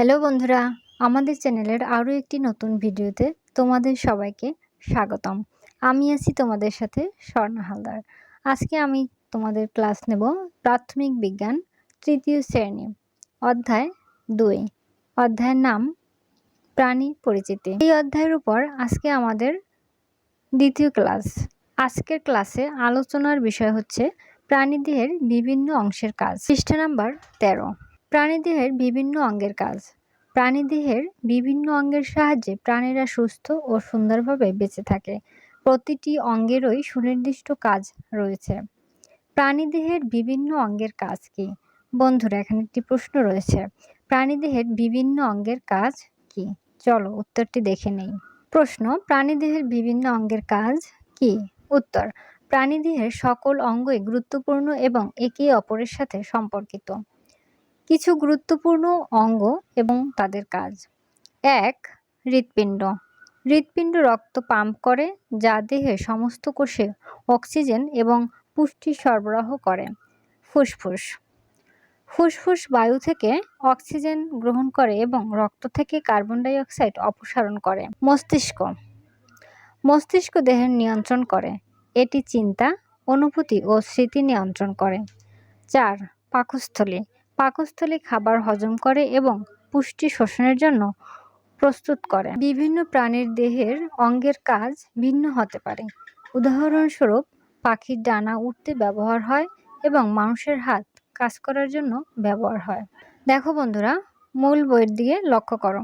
Hello বন্ধুরা, আমাদের চ্যানেলের আরও একটি নতুন ভিডিওতে তোমাদের সবাইকে স্বাগতম। আমি আছি তোমাদের সাথে স্বর্ণা হালদার। আজকে আমি তোমাদের ক্লাস নেব প্রাথমিক বিজ্ঞান তৃতীয় শ্রেণি, অধ্যায় দুই। অধ্যায়ের নাম প্রাণী পরিচিতি। এই অধ্যায়ের উপর আজকে আমাদের দ্বিতীয় ক্লাস। আজকের ক্লাসে আলোচনার বিষয় হচ্ছে প্রাণীদেহের বিভিন্ন অংশের কাজ। পৃষ্ঠা নাম্বার তেরো। প্রাণীদেহের বিভিন্ন অঙ্গের কাজ। প্রাণীদেহের বিভিন্ন অঙ্গের সাহায্যে প্রাণীরা সুস্থ ও সুন্দরভাবে বেঁচে থাকে। প্রতিটি অঙ্গেরই সুনির্দিষ্ট কাজ রয়েছে। প্রাণীদেহের বিভিন্ন অঙ্গের কাজ কি? বন্ধুরা, এখানে একটি প্রশ্ন রয়েছে। প্রাণীদেহের বিভিন্ন অঙ্গের কাজ কি? চলো উত্তরটি দেখে নেই। প্রশ্ন, প্রাণীদেহের বিভিন্ন অঙ্গের কাজ কি? উত্তর, প্রাণীদেহের সকল অঙ্গই গুরুত্বপূর্ণ এবং একে অপরের সাথে সম্পর্কিত। কিছু গুরুত্বপূর্ণ অঙ্গ এবং তাদের কাজ। এক, হৃৎপিণ্ড। হৃৎপিণ্ড রক্ত পাম্প করে, যা দেহে সমস্ত কোষে অক্সিজেন এবং পুষ্টি সরবরাহ করে। ফুসফুস। ফুসফুস বায়ু থেকে অক্সিজেন গ্রহণ করে এবং রক্ত থেকে কার্বন ডাই অক্সাইড অপসারণ করে। মস্তিষ্ক। মস্তিষ্ক দেহের নিয়ন্ত্রণ করে। এটি চিন্তা, অনুভূতি ও স্মৃতি নিয়ন্ত্রণ করে। চার, পাকস্থলী। পাকস্থলী খাবার হজম করে এবং পুষ্টি শোষণের জন্য প্রস্তুত করে। বিভিন্ন প্রাণীর দেহের অঙ্গের কাজ ভিন্ন হতে পারে। উদাহরণস্বরূপ, পাখির ডানা উঠতে ব্যবহার হয় এবং মানুষের হাত কাজ করার জন্য ব্যবহার হয়। দেখো বন্ধুরা, মূল বইয়ের দিকে লক্ষ্য করো।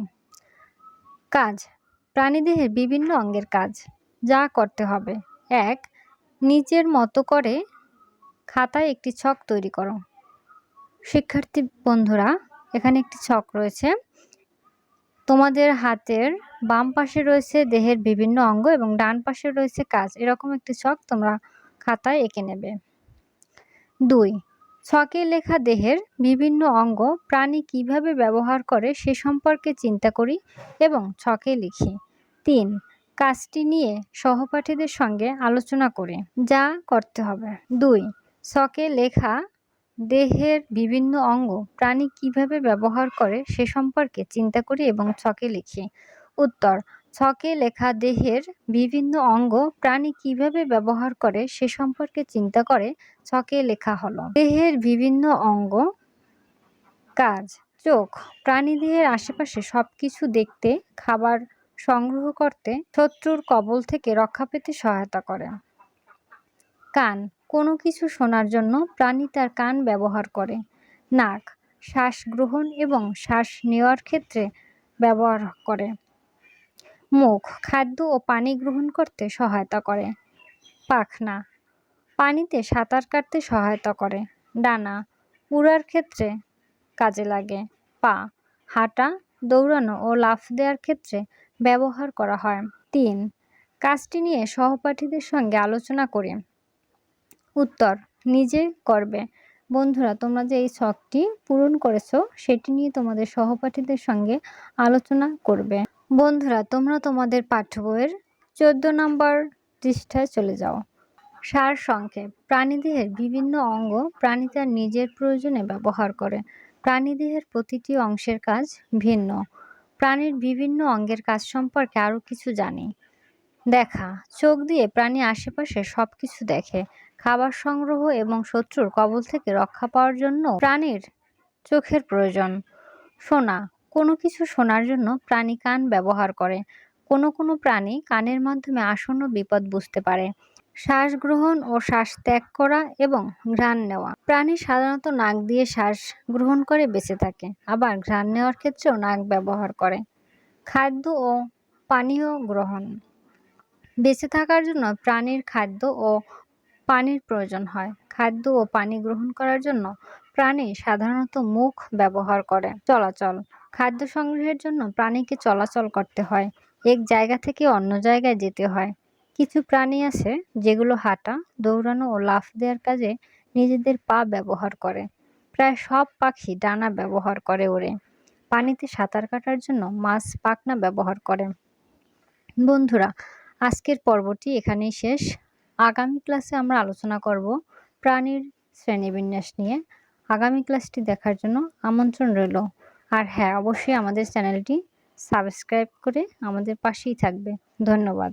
কাজ প্রাণীদেহের বিভিন্ন অঙ্গের কাজ। যা করতে হবে। এক, নিজের মতো করে খাতায় একটি ছক তৈরি করো। শিক্ষার্থী বন্ধুরা, এখানে একটি ছক রয়েছে। তোমাদের হাতের বাম পাশে রয়েছে দেহের বিভিন্ন অঙ্গ এবং ডান পাশে রয়েছে কাজ। এরকম একটি ছক তোমরা খাতায় এঁকে নেবে। দুই, ছকে লেখা দেহের বিভিন্ন অঙ্গ প্রাণী কীভাবে ব্যবহার করে সে সম্পর্কে চিন্তা করি এবং ছকে লিখি। তিন, কাজটি নিয়ে সহপাঠীদের সঙ্গে আলোচনা করে, যা করতে হবে। দুই, ছকে লেখা দেহের বিভিন্ন অঙ্গ প্রাণী কীভাবে ব্যবহার করে সে সম্পর্কে চিন্তা করি এবং ছকে লিখি। উত্তর, ছকে লেখা দেহের বিভিন্ন অঙ্গ প্রাণী কীভাবে ব্যবহার করে সে সম্পর্কে চিন্তা করে ছকে লেখা হলো। দেহের বিভিন্ন অঙ্গ, কাজ, চোখ, প্রাণী দেহের আশেপাশে সব কিছু দেখতে, খাবার সংগ্রহ করতে, শত্রুর কবল থেকে রক্ষা পেতে সহায়তা করে। কান কোনো কিছু শোনার জন্য প্রাণী তার কান ব্যবহার করে। নাক, শ্বাস গ্রহণ এবং শ্বাস নেওয়ার ক্ষেত্রে ব্যবহার করে। মুখ, খাদ্য ও পানি গ্রহণ করতে সহায়তা করে। পাখনা, পানিতে সাঁতার কাটতে সহায়তা করে। ডানা, উড়ার ক্ষেত্রে কাজে লাগে। পা, হাঁটা, দৌড়ানো ও লাফ দেওয়ার ক্ষেত্রে ব্যবহার করা হয়। তিন, কাজটি নিয়ে সহপাঠীদের সঙ্গে আলোচনা করে। উত্তর, নিজে করবে। বন্ধুরা, তোমরা যে এই শখটি পূরণ করেছ, সেটি নিয়ে তোমাদের সহপাঠীদের সঙ্গে আলোচনা করবে। বন্ধুরা, তোমরা তোমাদের পাঠ্য বইয়ের চোদ্দ নম্বর পৃষ্ঠায় চলে যাও। সার সংক্ষেপ, প্রাণীদেহের বিভিন্ন অঙ্গ প্রাণী তার নিজের প্রয়োজনে ব্যবহার করে। প্রাণীদেহের প্রতিটি অংশের কাজ ভিন্ন। প্রাণীর বিভিন্ন অঙ্গের কাজ সম্পর্কে আরও কিছু জানি। দেখা, চোখ দিয়ে প্রাণী আশেপাশে সব কিছু দেখে। খাবার সংগ্রহ এবং শত্রুর কবল থেকে রক্ষা পাওয়ার জন্য প্রাণীর চোখের প্রয়োজন। শোনা কোনো কিছু শোনার জন্য প্রাণী কান ব্যবহার করে। কোনো কোনো প্রাণী কানের মাধ্যমে আসন্ন বিপদ বুঝতে পারে। শ্বাস গ্রহণ ও শ্বাস ত্যাগ করা এবং ঘ্রাণ নেওয়া। প্রাণী সাধারণত নাক দিয়ে শ্বাস গ্রহণ করে বেঁচে থাকে, আবার ঘ্রাণ নেওয়ার ক্ষেত্রেও নাক ব্যবহার করে। খাদ্য ও পানীয় গ্রহণ। বেঁচে থাকার জন্য প্রাণীর খাদ্য ও পানির প্রয়োজন হয়। খাদ্য ও পানি গ্রহণ করার জন্য প্রাণী সাধারণত মুখ ব্যবহার করে। চলাচল। খাদ্য সংগ্রহের জন্য প্রাণীকে চলাচল করতে হয়। এক জায়গা থেকে অন্য জায়গায় যেতে হয়। কিছু প্রাণী আছে যেগুলো হাঁটা, দৌড়ানো ও লাফ দেওয়ার কাজে নিজেদের পা ব্যবহার করে। প্রায় সব পাখি ডানা ব্যবহার করে ওড়ে। পানিতে সাঁতার কাটার জন্য মাছ পাখনা ব্যবহার করে। বন্ধুরা, আজকের পর্বটি এখানেই শেষ। আগামী ক্লাসে আমরা আলোচনা করব প্রাণীর শ্রেণীবিন্যাস নিয়ে। আগামী ক্লাসটি দেখার জন্য আমন্ত্রণ রইল। আর হ্যাঁ অবশ্যই আমাদের চ্যানেলটি সাবস্ক্রাইব করে আমাদের পাশেই থাকবে। ধন্যবাদ।